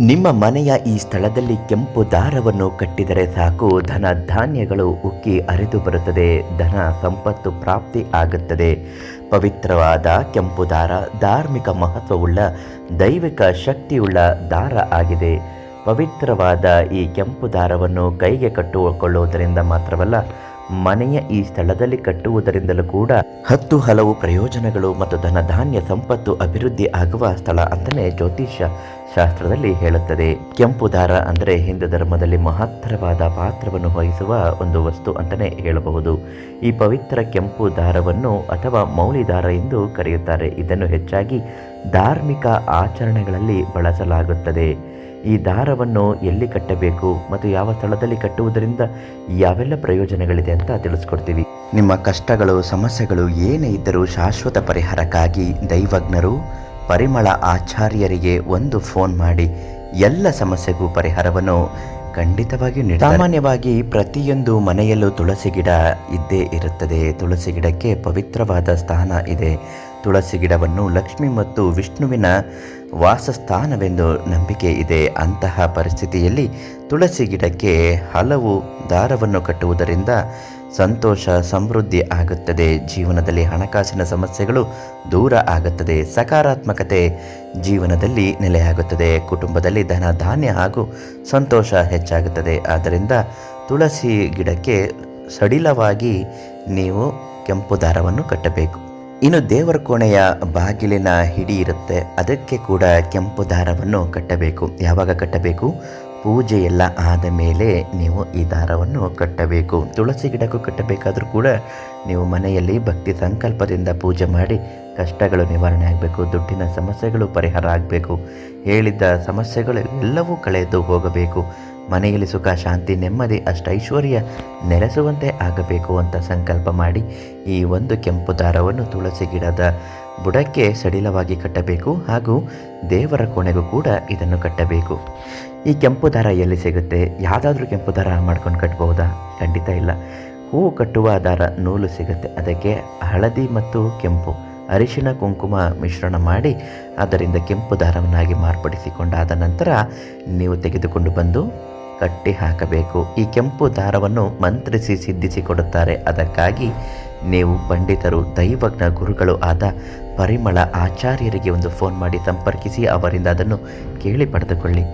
ನಿಮ್ಮ ಮನೆಯ ಈ ಸ್ಥಳದಲ್ಲಿ ಕೆಂಪು ದಾರವನ್ನು ಕಟ್ಟಿದರೆ ಸಾಕು. ಧನ ಧಾನ್ಯಗಳು ಉಕ್ಕಿ ಅರಿದು ಬರುತ್ತದೆ. ಧನ ಸಂಪತ್ತು ಪ್ರಾಪ್ತಿ ಆಗುತ್ತದೆ. ಪವಿತ್ರವಾದ ಕೆಂಪು ದಾರ ಧಾರ್ಮಿಕ ಮಹತ್ವವುಳ್ಳ, ದೈವಿಕ ಶಕ್ತಿಯುಳ್ಳ ದಾರ ಆಗಿದೆ. ಪವಿತ್ರವಾದ ಈ ಕೆಂಪು ದಾರವನ್ನು ಕೈಗೆ ಕಟ್ಟುಕೊಳ್ಳುವುದರಿಂದ ಮಾತ್ರವಲ್ಲ ಮನೆಯ ಈ ಸ್ಥಳದಲ್ಲಿ ಕಟ್ಟುವುದರಿಂದಲೂ ಕೂಡ ಹತ್ತು ಹಲವು ಪ್ರಯೋಜನಗಳು ಮತ್ತು ಧನಧಾನ್ಯ ಸಂಪತ್ತು ಅಭಿವೃದ್ಧಿ ಆಗುವ ಸ್ಥಳ ಅಂತಲೇ ಜ್ಯೋತಿಷ್ಯ ಶಾಸ್ತ್ರದಲ್ಲಿ ಹೇಳುತ್ತದೆ. ಕೆಂಪು ದಾರ ಅಂದರೆ ಹಿಂದೂ ಧರ್ಮದಲ್ಲಿ ಮಹತ್ತರವಾದ ಪಾತ್ರವನ್ನು ವಹಿಸುವ ಒಂದು ವಸ್ತು ಅಂತಲೇ ಹೇಳಬಹುದು. ಈ ಪವಿತ್ರ ಕೆಂಪು ದಾರವನ್ನು ಅಥವಾ ಮೌಲಿ ದಾರ ಎಂದು ಕರೆಯುತ್ತಾರೆ. ಇದನ್ನು ಹೆಚ್ಚಾಗಿ ಧಾರ್ಮಿಕ ಆಚರಣೆಗಳಲ್ಲಿ ಬಳಸಲಾಗುತ್ತದೆ. ಈ ದಾರವನ್ನು ಎಲ್ಲಿ ಕಟ್ಟಬೇಕು ಮತ್ತು ಯಾವ ಸ್ಥಳದಲ್ಲಿ ಕಟ್ಟುವುದರಿಂದ ಯಾವೆಲ್ಲ ಪ್ರಯೋಜನಗಳಿದೆ ಅಂತ ತಿಳಿಸ್ಕೊಡ್ತೀವಿ. ನಿಮ್ಮ ಕಷ್ಟಗಳು ಸಮಸ್ಯೆಗಳು ಏನೇ ಇದ್ದರೂ ಶಾಶ್ವತ ಪರಿಹಾರಕ್ಕಾಗಿ ದೈವಜ್ಞರು ಪರಿಮಳ ಆಚಾರ್ಯರಿಗೆ ಒಂದು ಫೋನ್ ಮಾಡಿ ಎಲ್ಲ ಸಮಸ್ಯೆಗೂ ಪರಿಹಾರವನ್ನು ಖಂಡಿತವಾಗಿ ನೀಡಿ ಸಾಮಾನ್ಯವಾಗಿ ಪ್ರತಿಯೊಂದು ಮನೆಯಲ್ಲೂ ತುಳಸಿ ಗಿಡ ಇದ್ದೇ ಇರುತ್ತದೆ. ತುಳಸಿ ಗಿಡಕ್ಕೆ ಪವಿತ್ರವಾದ ಸ್ಥಾನ ಇದೆ. ತುಳಸಿ ಗಿಡವನ್ನು ಲಕ್ಷ್ಮಿ ಮತ್ತು ವಿಷ್ಣುವಿನ ವಾಸಸ್ಥಾನವೆಂದು ನಂಬಿಕೆ ಇದೆ. ಅಂತಹ ಪರಿಸ್ಥಿತಿಯಲ್ಲಿ ತುಳಸಿ ಗಿಡಕ್ಕೆ ಹಲವು ದಾರವನ್ನು ಕಟ್ಟುವುದರಿಂದ ಸಂತೋಷ, ಸಮೃದ್ಧಿ ಆಗುತ್ತದೆ. ಜೀವನದಲ್ಲಿ ಹಣಕಾಸಿನ ಸಮಸ್ಯೆಗಳು ದೂರ ಆಗುತ್ತದೆ. ಸಕಾರಾತ್ಮಕತೆ ಜೀವನದಲ್ಲಿ ನೆಲೆಯಾಗುತ್ತದೆ. ಕುಟುಂಬದಲ್ಲಿ ಧನ, ಧಾನ್ಯ ಹಾಗೂ ಸಂತೋಷ ಹೆಚ್ಚಾಗುತ್ತದೆ. ಆದ್ದರಿಂದ ತುಳಸಿ ಗಿಡಕ್ಕೆ ಸಡಿಲವಾಗಿ ನೀವು ಕೆಂಪು ದಾರವನ್ನು ಕಟ್ಟಬೇಕು. ಇನ್ನು ದೇವರ ಕೋಣೆಯ ಬಾಗಿಲಿನ ಹಿಡಿ ಇರುತ್ತೆ. ಅದಕ್ಕೆ ಕೂಡ ಕೆಂಪು ದಾರವನ್ನು ಕಟ್ಟಬೇಕು. ಯಾವಾಗ ಕಟ್ಟಬೇಕು? ಪೂಜೆ ಎಲ್ಲ ಆದ ಮೇಲೆ ನೀವು ಈ ದಾರವನ್ನು ಕಟ್ಟಬೇಕು. ತುಳಸಿ ಗಿಡಕ್ಕೂ ಕಟ್ಟಬೇಕಾದರೂ ಕೂಡ ನೀವು ಮನೆಯಲ್ಲಿ ಭಕ್ತಿ ಸಂಕಲ್ಪದಿಂದ ಪೂಜೆ ಮಾಡಿ ಕಷ್ಟಗಳು ನಿವಾರಣೆ ಆಗಬೇಕು, ದುಡ್ಡಿನ ಸಮಸ್ಯೆಗಳು ಪರಿಹಾರ ಆಗಬೇಕು. ಹೇಳಿದ್ದ ಸಮಸ್ಯೆಗಳು ಎಲ್ಲವೂ ಕಳೆದು ಹೋಗಬೇಕು. ಮನೆಯಲ್ಲಿ ಸುಖ, ಶಾಂತಿ, ನೆಮ್ಮದಿ ಅಷ್ಟೈಶ್ವರ್ಯ ನೆಲೆಸುವಂತೆ ಆಗಬೇಕು ಅಂತ ಸಂಕಲ್ಪ ಮಾಡಿ ಈ ಒಂದು ಕೆಂಪು ದಾರವನ್ನು ತುಳಸಿ ಗಿಡದ ಬುಡಕ್ಕೆ ಸಡಿಲವಾಗಿ ಕಟ್ಟಬೇಕು ಹಾಗೂ ದೇವರ ಕೋಣೆಗೂ ಕೂಡ ಇದನ್ನು ಕಟ್ಟಬೇಕು. ಈ ಕೆಂಪು ದಾರ ಎಲ್ಲಿ ಸಿಗುತ್ತೆ? ಯಾವುದಾದ್ರೂ ಕೆಂಪು ದಾರ ಮಾಡ್ಕೊಂಡು ಕಟ್ಬೋದಾ? ಖಂಡಿತ ಇಲ್ಲ. ಹೂವು ಕಟ್ಟುವ ದಾರ ನೂಲು ಸಿಗುತ್ತೆ. ಅದಕ್ಕೆ ಹಳದಿ ಮತ್ತು ಕೆಂಪು. ಅರಿಶಿಣ ಕುಂಕುಮ ಮಿಶ್ರಣ ಮಾಡಿ ಅದರಿಂದ ಕೆಂಪು ದಾರವನ್ನಾಗಿ ಮಾರ್ಪಡಿಸಿಕೊಂಡಾದ ನಂತರ ನೀವು ತೆಗೆದುಕೊಂಡು ಬಂದು ಕಟ್ಟಿ ಹಾಕಬೇಕು. ಈ ಕೆಂಪು ದಾರವನ್ನು ಮಂತ್ರಿಸಿ ಸಿದ್ಧಿಸಿ ಕೊಡುತ್ತಾರೆ. ಅದಕ್ಕಾಗಿ ನೀವು ಪಂಡಿತರು, ದೈವಜ್ಞ ಗುರುಗಳು ಆದ ಪರಿಮಳ ಆಚಾರ್ಯರಿಗೆ ಒಂದು ಫೋನ್ ಮಾಡಿ ಸಂಪರ್ಕಿಸಿ, ಅವರಿಂದ ಅದನ್ನು ಕೇಳಿ ಪಡೆದುಕೊಳ್ಳಿ.